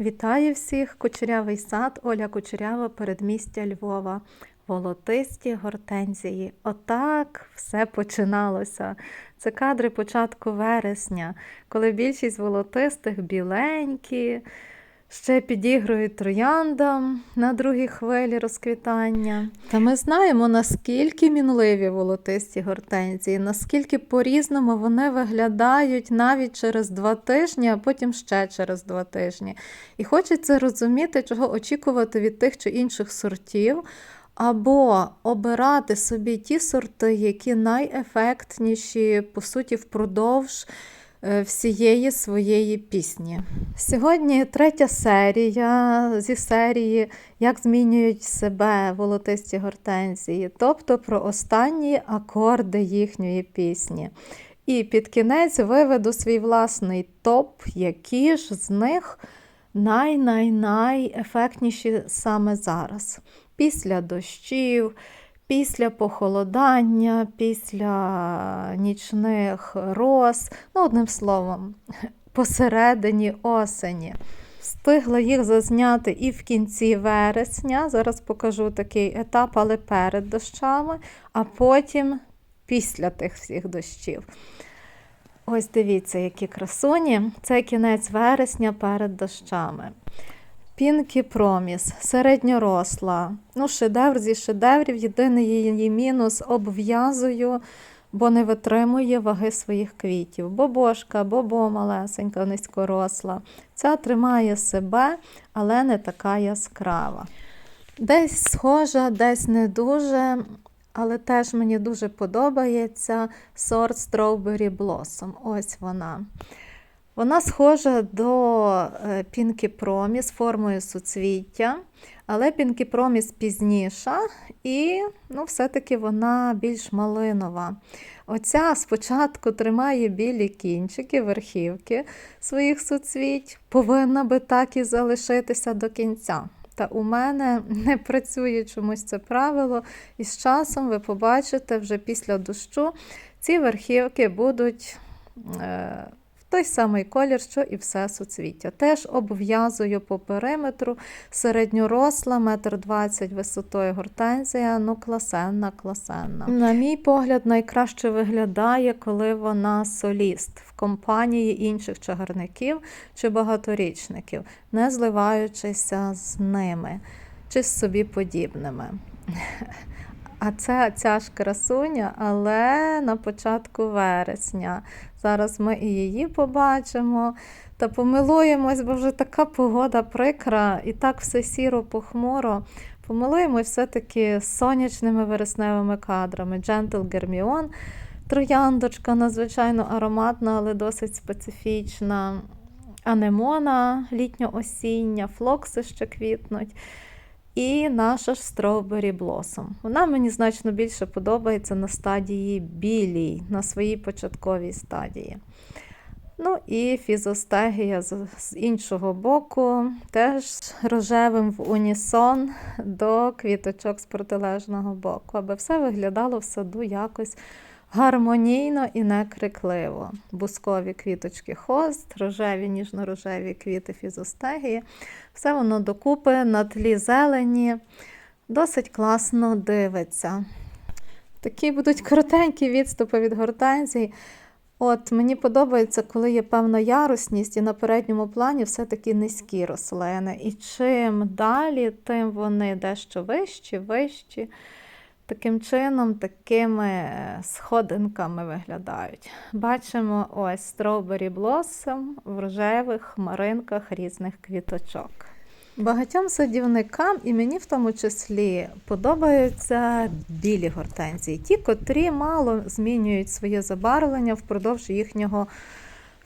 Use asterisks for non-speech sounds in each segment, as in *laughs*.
Вітаю всіх! Кучерявий сад, Оля Кучерява, передмістя Львова. Волотисті гортензії. Отак все починалося. Це кадри початку вересня, коли більшість волотистих біленькі, ще підігрують трояндам на другій хвилі розквітання. Та ми знаємо, наскільки мінливі волотисті гортензії, наскільки по-різному вони виглядають навіть через два тижні, а потім ще через два тижні. І хочеться розуміти, чого очікувати від тих чи інших сортів. Або обирати собі ті сорти, які найефектніші, по суті, впродовж всієї своєї пісні. Сьогодні третя серія зі серії Як змінюють себе волотисті гортензії, тобто про останні акорди їхньої пісні. І під кінець виведу свій власний топ, які ж з них най-най-най-ефектніші саме зараз. Після дощів, після похолодання, після нічних роз, ну, одним словом, *laughs* посередині осені. Встигла їх зазняти і в кінці вересня. Зараз покажу такий етап, але перед дощами, а потім після тих всіх дощів. Ось дивіться, які красуні. Це кінець вересня перед дощами. Пінкі Проміс, середньоросла. Ну, шедевр зі шедеврів. Єдиний її мінус обв'язую, бо не витримує ваги своїх квітів. Бобошка, бобо малесенька, низькоросла. Ця тримає себе, але не така яскрава. Десь схожа, десь не дуже, але теж мені дуже подобається сорт Strawberry Blossom. Ось вона. Вона схожа до Pinky Promise формою суцвіття, але Pinky Promise пізніша і ну, все-таки вона більш малинова. Оця спочатку тримає білі кінчики, верхівки своїх суцвіть, повинна би так і залишитися до кінця. Та у мене *laughs* не працює чомусь це правило, і з часом ви побачите вже після дощу ці верхівки будуть. Е той самий колір, що і все суцвіття. Теж обв'язую по периметру середньоросла, метр двадцять висотою гортензія, ну класенна, класенна. На мій погляд, найкраще виглядає, коли вона соліст в компанії інших чагарників чи багаторічників, не зливаючися з ними чи з собі подібними. А це ця ж красуня, але на початку вересня. Зараз ми і її побачимо та помилуємось, бо вже така погода прикра, і так все сіро похмуро. Помилуємось все-таки сонячними вересневими кадрами. Gentle Germion, трояндочка надзвичайно ароматна, але досить специфічна. Анемона літньо-осіння, флокси ще квітнуть. І наша ж Strawberry Blossom. Вона мені значно більше подобається на стадії білій, на своїй початковій стадії. Ну і фізостегія з іншого боку, теж рожевим в унісон до квіточок з протилежного боку, аби все виглядало в саду якось гармонійно і не крикливо. Бускові квіточки хост, рожеві, ніжно-рожеві квіти фізостегії. Все воно докупи на тлі зелені, досить класно дивиться. Такі будуть коротенькі відступи від гортензій. От Мені подобається, коли є певна ярусність, і на передньому плані все-таки низькі рослини. І чим далі, тим вони дещо вищі, вищі. Таким чином, такими сходинками виглядають. Бачимо ось Strawberry Blossom в рожевих хмаринках різних квіточок. Багатьом садівникам, і мені в тому числі, подобаються білі гортензії, ті, котрі мало змінюють своє забарвлення впродовж їхнього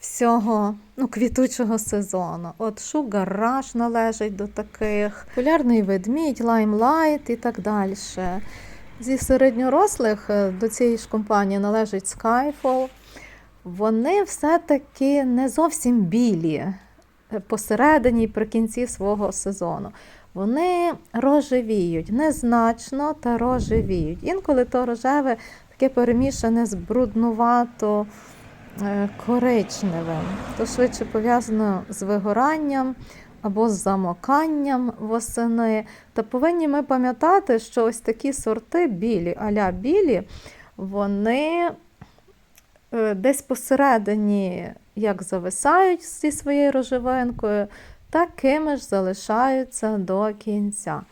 всього ну, квітучого сезону. От Rush належить до таких, полярний ведмідь, Limelight і так далі. Зі середньорослих до цієї ж компанії належить Skyfall. Вони все-таки не зовсім білі посередині і при кінці свого сезону. Вони рожевіють, незначно та рожевіють. Інколи то рожеве таке перемішане з бруднувато коричневим, то швидше пов'язано з вигоранням. Або з замоканням восени. Та повинні ми пам'ятати, що ось такі сорти білі, аля білі, вони е, десь посередині як зависають зі своєю рожевинкою, такими ж залишаються до кінця.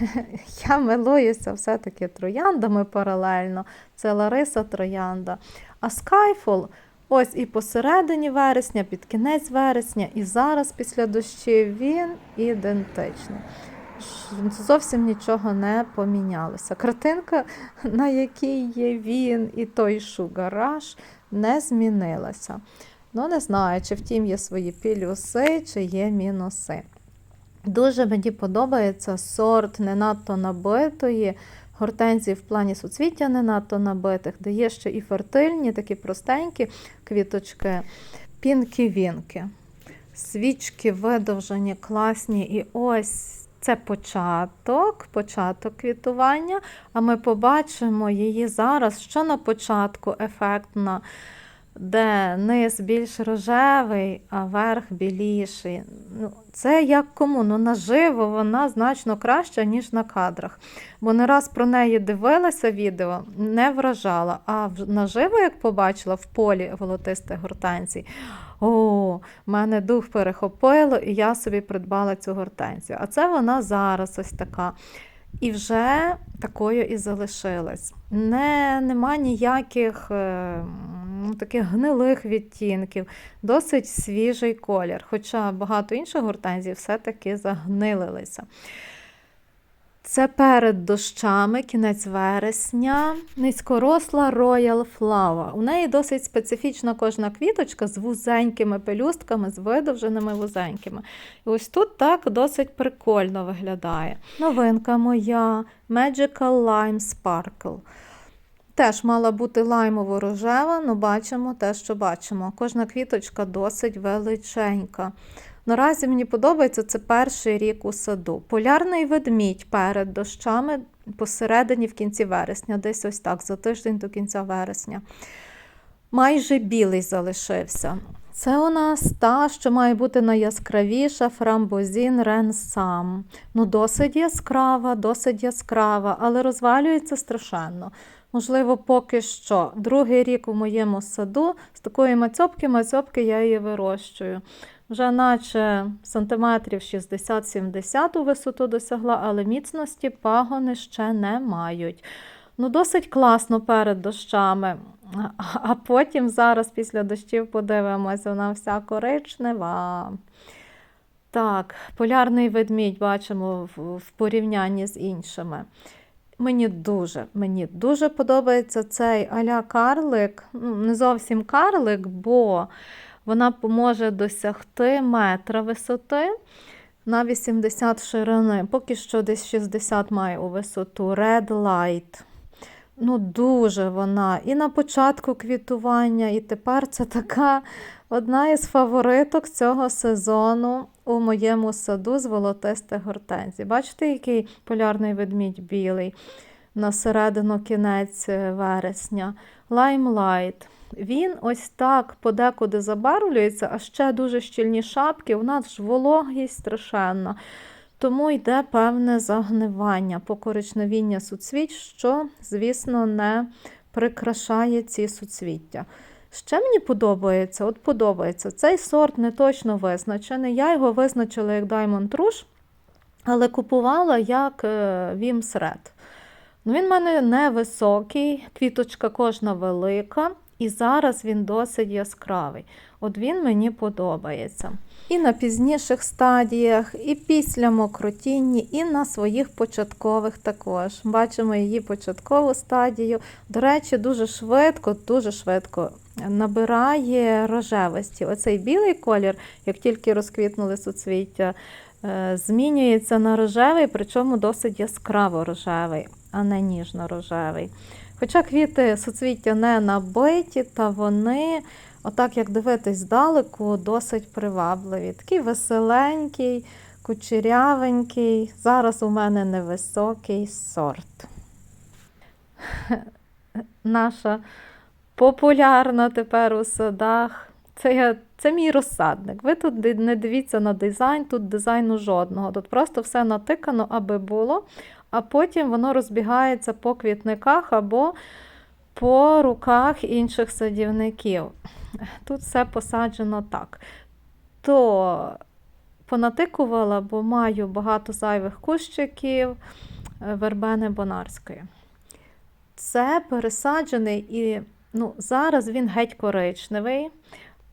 *laughs* Я милуюся все-таки трояндами паралельно. Це Лариса Троянда. А Skyfall ось і посередині вересня, під кінець вересня, і зараз після дощів він ідентичний. Зовсім нічого не помінялося. Картинка, на якій є він і той шугараж, не змінилася. Ну, не знаю, чи втім є свої плюси, чи є мінуси. Дуже мені подобається сорт не надто набитої, гортензії в плані суцвіття не надто набитих, де є ще і фертильні, такі простенькі квіточки, пінки-вінки. Свічки видовжені, класні. І ось це початок, початок квітування. А ми побачимо її зараз, що на початку ефектна де низ більш рожевий, а верх біліший. Ну, це як кому? Ну, наживо вона значно краща, ніж на кадрах. Бо не раз про неї дивилася відео, не вражала. А наживо, як побачила в полі волотистих гортензій, о, мене дух перехопило, і я собі придбала цю гортензію. А це вона зараз ось така. І вже такою і залишилась. Не, нема ніяких е, м, таких гнилих відтінків, досить свіжий колір. Хоча багато інших гортензій все-таки загнилилися. Це перед дощами, кінець вересня, низькоросла Royal Flower. У неї досить специфічна кожна квіточка з вузенькими пелюстками, з видовженими вузенькими. І ось тут так досить прикольно виглядає. Новинка моя Magical Lime Sparkle. Теж мала бути лаймово-рожева, але бачимо те, що бачимо. Кожна квіточка досить величенька. Наразі мені подобається це перший рік у саду. Полярний ведмідь перед дощами посередині в кінці вересня, десь ось так, за тиждень до кінця вересня. Майже білий залишився. Це у нас та, що має бути найяскравіша фрамбозін Ренсам. Ну, досить яскрава, досить яскрава, але розвалюється страшенно. Можливо, поки що. Другий рік у моєму саду з такої мацьопки, мацьопки я її вирощую. Вже наче сантиметрів 60-70 у висоту досягла, але міцності пагони ще не мають. Ну, досить класно перед дощами. А- потім зараз після дощів подивимось, вона вся коричнева. Так, полярний ведмідь бачимо в порівнянні з іншими. Мені дуже, мені дуже подобається цей аля карлик. Ну, не зовсім карлик, бо вона поможе досягти метра висоти на 80 ширини. Поки що десь 60 має у висоту. Red Light. Ну, дуже вона. І на початку квітування, і тепер це така одна із фавориток цього сезону у моєму саду з волотистих гортензій. Бачите, який полярний ведмідь білий на середину кінець е, вересня. Лаймлайт. Він ось так подекуди забарвлюється, а ще дуже щільні шапки. У нас ж вологість страшенна. Тому йде певне загнивання, покоричневіння суцвіть, що, звісно, не прикрашає ці суцвіття. Ще мені подобається, от подобається, цей сорт не точно визначений. Я його визначила як Diamond Rouge, але купувала як е, Вімс Red. Ну, він в мене невисокий, квіточка кожна велика, і зараз він досить яскравий. От він мені подобається. І на пізніших стадіях, і після мокротінні, і на своїх початкових також. Бачимо її початкову стадію. До речі, дуже швидко, дуже швидко набирає рожевості. Оцей білий колір, як тільки розквітнули суцвіття, е, змінюється на рожевий, причому досить яскраво рожевий, а не ніжно-рожевий. Хоча квіти суцвіття не набиті, та вони, отак як дивитись здалеку, досить привабливі. Такий веселенький, кучерявенький. Зараз у мене невисокий сорт. *laughs* Наша популярна тепер у садах Це, я, це мій розсадник. Ви тут не дивіться на дизайн, тут дизайну жодного. Тут просто все натикано, аби було, а потім воно розбігається по квітниках або по руках інших садівників. Тут все посаджено так. То понатикувала, бо маю багато зайвих кущиків е, вербени бонарської. Це пересаджений і ну, зараз він геть коричневий,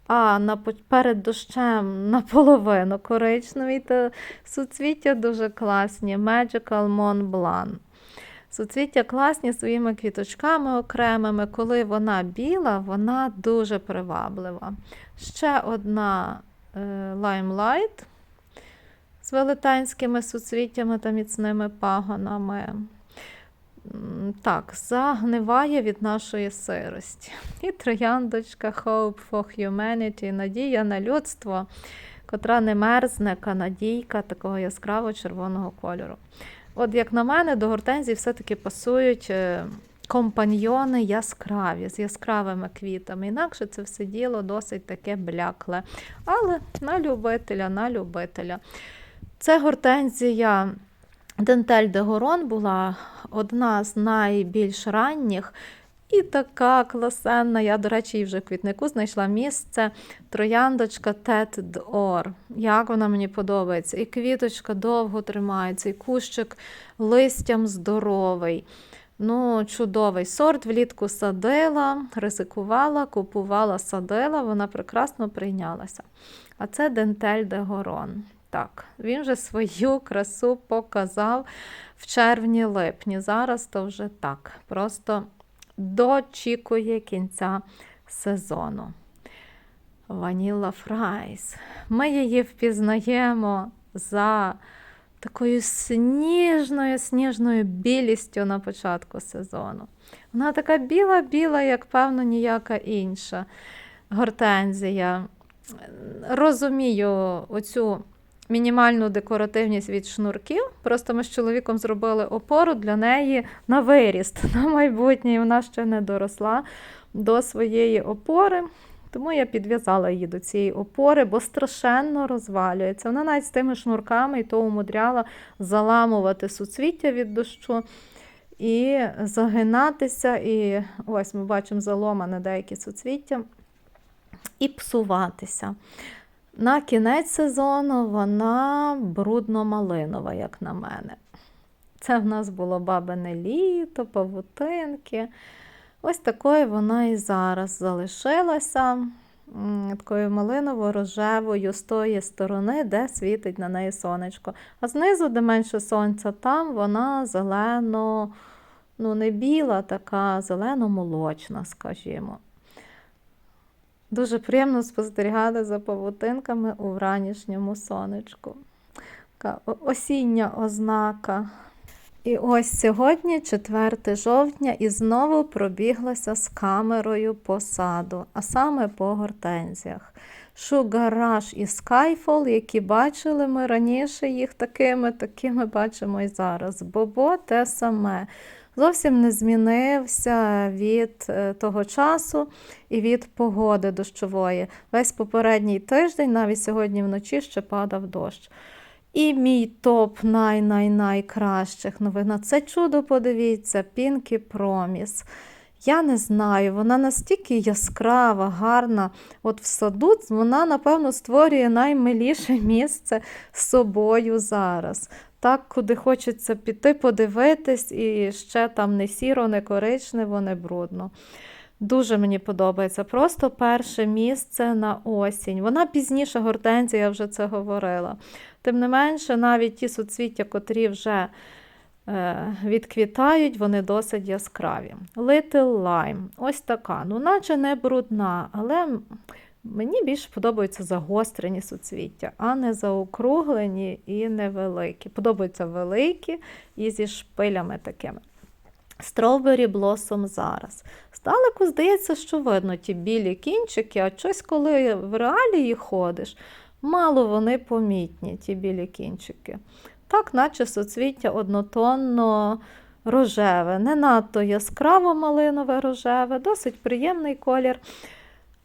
а на, перед дощем *laughs* наполовину коричневий, то суцвіття дуже класні. Magical Mont Blanc. Суцвіття класні своїми квіточками окремими. Коли вона біла, вона дуже приваблива. Ще одна е, Limelight з велетенськими суцвіттями та міцними пагонами. Так, загниває від нашої сирості. І трояндочка Hope for Humanity, надія на людство, котра не мерзне, канадійка такого яскраво червоного кольору. От як на мене, до гортензії все-таки пасують е, компаньйони яскраві, з яскравими квітами. Інакше це все діло досить таке блякле. Але на любителя, на любителя. Це гортензія Дентель де Горон була одна з найбільш ранніх. І така класенна. Я, до речі, її вже в квітнику знайшла місце. Трояндочка Тет Д'Ор. Як вона мені подобається. І квіточка довго тримається, і кущик листям здоровий. Ну, чудовий сорт. Влітку садила, ризикувала, купувала, садила, вона прекрасно прийнялася. А це Дентель де Горон. Так, він вже свою красу показав в червні-липні. Зараз то вже так. Просто дочікує кінця сезону. Ваніла Фрайс. Ми її впізнаємо за такою сніжною, сніжною білістю на початку сезону. Вона така біла-біла, як певно, ніяка інша гортензія. Розумію оцю мінімальну декоративність від шнурків. Просто ми з чоловіком зробили опору для неї на виріст. *laughs* На майбутнє і вона ще не доросла до своєї опори. Тому я підв'язала її до цієї опори, бо страшенно розвалюється. Вона навіть з тими шнурками і то умудряла заламувати суцвіття від дощу і загинатися. І ось ми бачимо заломане деякі суцвіття, і псуватися. На кінець сезону вона брудно-малинова, як на мене. Це в нас було бабине літо, павутинки. Ось такою вона і зараз залишилася, такою малиново-рожевою з тої сторони, де світить на неї сонечко. А знизу, де менше сонця, там вона зелено, ну не біла, така зелено-молочна, скажімо. Дуже приємно спостерігати за павутинками у вранішньому сонечку. Така осіння ознака. І ось сьогодні, 4 жовтня, і знову пробіглася з камерою по саду, а саме по гортензіях. Шугараш і Skyfall, які бачили ми раніше їх такими, такими бачимо і зараз. Бобо те саме. Зовсім не змінився від е, того часу і від погоди дощової. Весь попередній тиждень, навіть сьогодні вночі ще падав дощ. І мій топ най-най-найкращих новин. На це чудо подивіться, Pinky Promise. Я не знаю, вона настільки яскрава, гарна. От в саду вона, напевно, створює наймиліше місце з собою зараз. Так, куди хочеться піти, подивитись, і ще там не сіро, не коричнево, не брудно. Дуже мені подобається. Просто перше місце на осінь. Вона пізніше гортензія, я вже це говорила. Тим не менше, навіть ті суцвіття, котрі вже е, відквітають, вони досить яскраві. Little Lime. Ось така. Ну, наче не брудна, але мені більше подобаються загострені суцвіття, а не заокруглені і невеликі. Подобаються великі і зі шпилями такими. Strawberry Blossom зараз. Здалеку здається, що видно ті білі кінчики, а щось, коли в реалії ходиш, мало вони помітні, ті білі кінчики. Так, наче соцвіття однотонно рожеве, не надто яскраво малинове рожеве, досить приємний колір.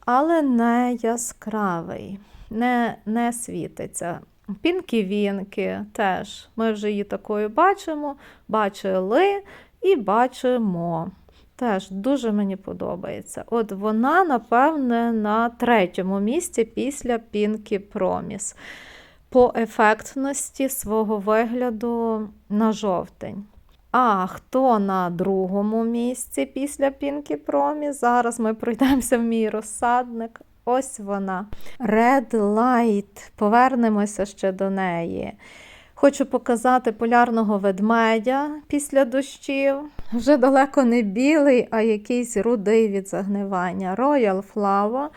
Але не яскравий, не, не світиться. Пінкі-вінки теж. Ми вже її такою бачимо, бачили і бачимо. Теж дуже мені подобається. От вона, напевне, на третьому місці після Pinky Promise. По ефектності свого вигляду на жовтень. А хто на другому місці після Pinky Promise? Зараз ми пройдемося в мій розсадник. Ось вона. Red Light. Повернемося ще до неї. Хочу показати полярного ведмедя після дощів. Вже далеко не білий, а якийсь рудий від загнивання. Royal Flower.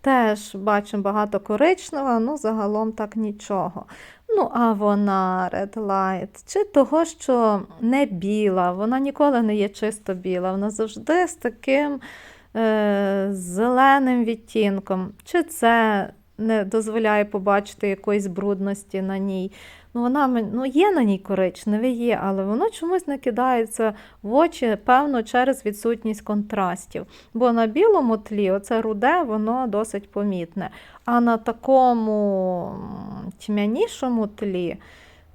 Теж бачимо багато коричневого, ну загалом так нічого. Ну, а вона Red Light, чи того, що не біла, вона ніколи не є чисто біла, вона завжди з таким е, зеленим відтінком. Чи це не дозволяє побачити якоїсь брудності на ній. Ну, вона ну, є на ній коричневе, є, але воно чомусь не кидається в очі, певно, через відсутність контрастів. Бо на білому тлі оце руде, воно досить помітне. А на такому тьмянішому тлі.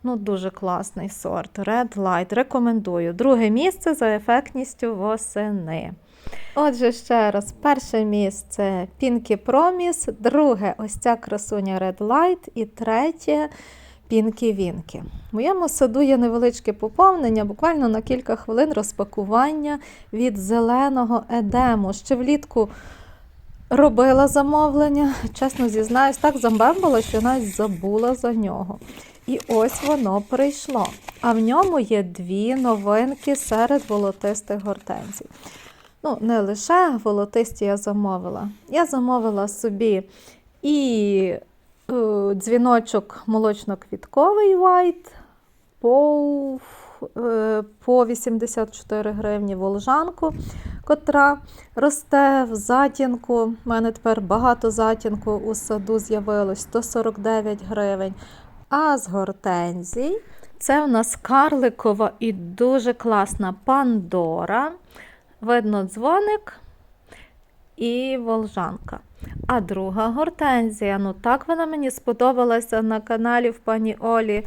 Ну, дуже класний сорт. Red Light. Рекомендую. Друге місце за ефектністю восени. Отже, ще раз, перше місце Pinky Promise, друге ось ця красуня Red Light і третє Пінкі Вінкі. В моєму саду є невеличке поповнення, буквально на кілька хвилин розпакування від зеленого едему. Ще влітку робила замовлення, чесно зізнаюсь, так замбембала, що навіть забула за нього. І ось воно прийшло. А в ньому є дві новинки серед волотистих гортензій. Ну, не лише волотисті я замовила. Я замовила собі і дзвіночок молочно-квітковий white по, е, по 84 гривні волжанку, котра росте в затінку. У мене тепер багато затінку у саду з'явилось 149 гривень. А з гортензій це у нас карликова і дуже класна Пандора. Видно дзвоник і волжанка. А друга гортензія. Ну так вона мені сподобалася на каналі в пані Олі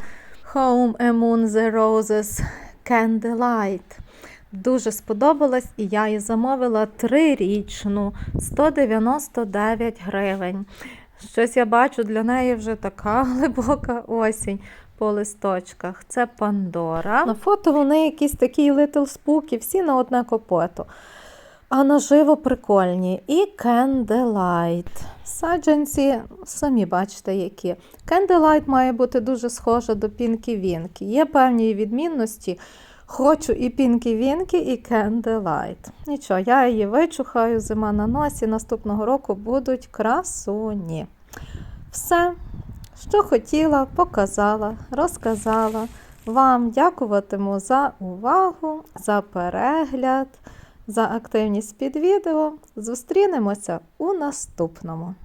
Home Among the Roses Candlelight. Дуже сподобалась, і я її замовила трирічну 199 гривень. Щось я бачу, для неї вже така *laughs* глибока осінь по листочках. Це Пандора. На фото вони якісь такі Little Spooky, всі на одне копито. А наживо прикольні. І Candlelight. Саджанці, самі бачите, які. Candlelight має бути дуже схожа до Pinky Winky. Є певні відмінності. Хочу і Pinky Winky, і Candlelight. Нічого, я її вичухаю, зима на носі. Наступного року будуть красуні. Все, що хотіла, показала, розказала. Вам дякуватиму за увагу, за перегляд, за активність під відео. Зустрінемося у наступному.